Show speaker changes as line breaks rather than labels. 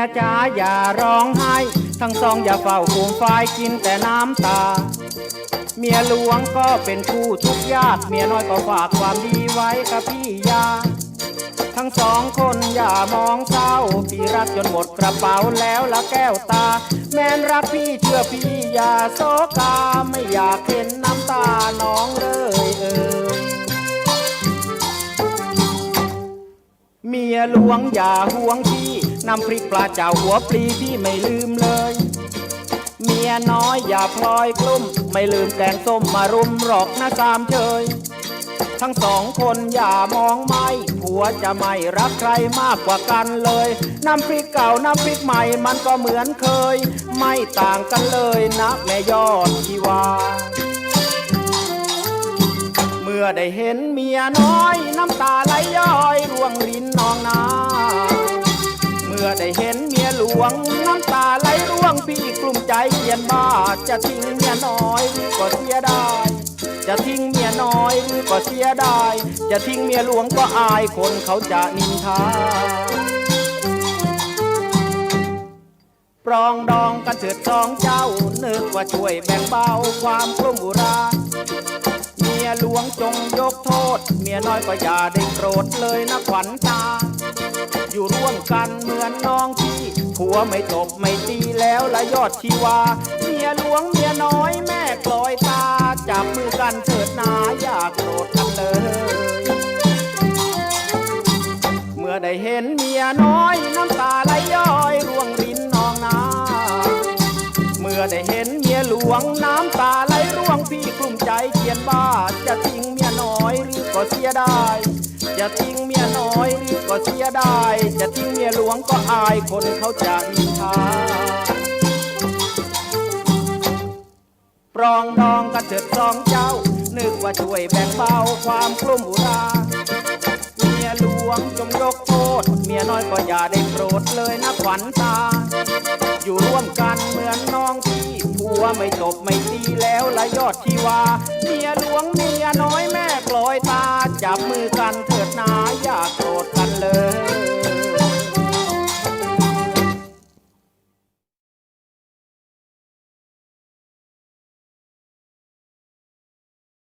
ยจ๋าอย่าร้องไห้ ทั้งสองอย่าเฝ้าฟูมฟายกินแต่น้ำตา เมียหลวงก็เป็นคู่ทุกญาติเมียน้อยก็ฝากความดีไว้กับพี่ยา ทั้งสองคนอย่ามองเศร้า พี่รักจนหมดกระเป๋าแล้วละแก้วตา แม้นรักพี่เชื่อพี่อย่าโศกาไม่ มียหลวงอย่าห่วงพี่นำพริกปลาเจ้าหัวปลีพี่ไม่ลืมเลย เมียน้อยอย่าพลอยกลุ้ม ไม่ลืมแกงส้มมารุมหรอกนะสามเชยทั้งสองคนอย่ามองไม่ผัวจะไม่รักใครมากกว่ากันเลย น้ำพริกเก่าน้ำพริกใหม่มันก็เหมือนเคย ไม่ต่างกันเลยนะแม่ยอดที่ว่า มื่อได้เห็นเมียน้อย น้ำตาไหลย้อยร่วงรินนองนา เมื่อได้เห็นเมียหลวง น้ำตาไหลร่วงพี่กลุ่มใจเขียนบ้าจะทิ้งเมียน้อยก็เสียดายจะทิ้งเมียน้อยหรือก็เสียดายจะทิ้งเมียหลวงก็อายคนเขาจะนินทาปรองดองกันเถิดสองเจ้านึกว่าช่วยแบ่งเบาความกลุ้มอุรา ยหลวงจงยกโทษ เมียน้อยก็อย่าได้โกรธเลยนะขวัญตา อยู่ร่วมกันเหมือนน้องพี่ผัวไม่ตบไม่ตีแล้วละยอดชีวา เมียหลวงเมียน้อยแม่กลอยตา จับมือกันเถิดนาอย่าโกรธกันเลย เมื่อได้เห็นเมียน้อยน้ำตาไหล อได้เห็นเมียหลวงน้ำตาไหลร่วงพี่กลุ้มใจเขียนบ้าจะทิ้งเมียน้อยหรือก็เสียดายจะทิ้งเมียน้อยหรือก็เสียดายจะทิ้งเมียหลวงก็อายคนเขาจะนินทาปรองดองกันเถิดสองเจ้า นึกว่าช่วยแบ่งเบาความกลุ้มอุราเมียหลวงจงยกโทษเมียน้อยก็อย่าได้โกรธเลยนะขวัญตาอยู่ร่วมกันเหมือนน้อง ผัวไม่จบไม่ตีแล้วละยอดที่ว่าเมียหลวงเมียน้อยแม่ปล่อยตาจับมือกันเถิดนาอยาก